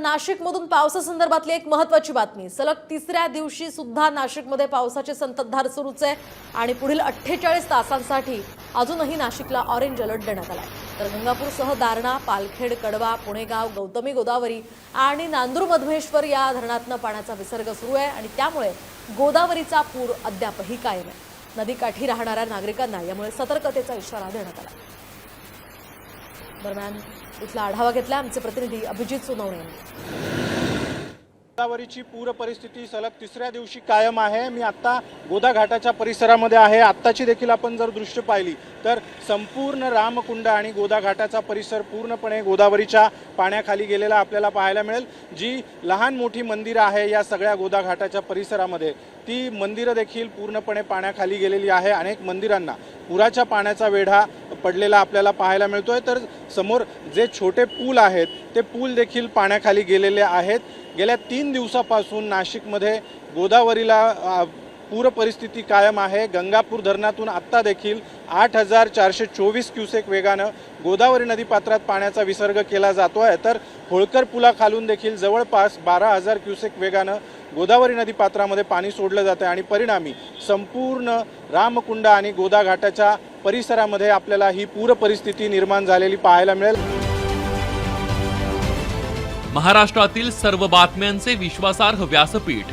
नाशिकमधून पावसासंदर्भातली एक महत्वाची बातमी. सलग तिसऱ्या दिवशी सुद्धा नाशिकमध्ये पावसाची संततधार सुरूच आहे आणि पुढील अठ्ठेचाळीस तासांसाठी अजूनही नाशिकला ऑरेंज अलर्ट देण्यात आलाय. तर गंगापूरसह दारणा पालखेड कडवा पुणेगाव गौतमी गोदावरी आणि नांदूर मधमेश्वर या धरणातनं पाण्याचा विसर्ग सुरू आहे आणि त्यामुळे गोदावरीचा पूर अद्यापही कायम आहे. नदीकाठी राहणाऱ्या नागरिकांना यामुळे सतर्कतेचा इशारा देण्यात आला. दरम्यान इथला आढावा घेतला. आमचे प्रतिनिधी अभिजित सोनवणे यांनी. गोदावरीची पूर परिस्थिती सलग तिसऱ्या दिवशी कायम आहे. मी आत्ता गोदा घाटाच्या परिसरामध्ये आहे. आत्ताची देखील आपण जर दृश्य पाहिली तर संपूर्ण रामकुंड आणि गोदा घाटाचा परिसर पूर्णपणे गोदावरीच्या पाण्याखाली गेलेला आपल्याला पाहायला मिळेल. जी लहान मोठी मंदिरं आहे या सगळ्या गोदा घाटाच्या परिसरामध्ये ती मंदिरं देखील पूर्णपणे पाण्याखाली गेलेली आहे. अनेक मंदिरांना पुराच्या पाण्याचा वेढा पडलेला आपल्याला पाहायला मिळतो आहे तर समोर जे छोटे पूल आहेत ते पूल देखील पाण्याखाली गेलेले आहेत. गेल्या तीन दिवसापासून नाशिकमध्ये गोदावरीला पूर परिस्थिती कायम आहे. गंगापूर धरणातून आत्ता देखील आठ हजार चारशे चोवीस क्युसेक वेगानं गोदावरी नदीपात्रात पाण्याचा विसर्ग केला जातो आहे तर होळकर पुलाखालून देखील जवळपास बारा हजार क्युसेक वेगानं गोदावरी नदीपात्रामध्ये पाणी सोडलं जातं आणि परिणामी संपूर्ण रामकुंड आणि गोदा घाटाच्या परिसरामध्ये आपल्याला ही पूर परिस्थिती निर्माण झालेली पाहायला मिळेल. महाराष्ट्रातील सर्व बातम्यांचे विश्वासार्ह व्यासपीठ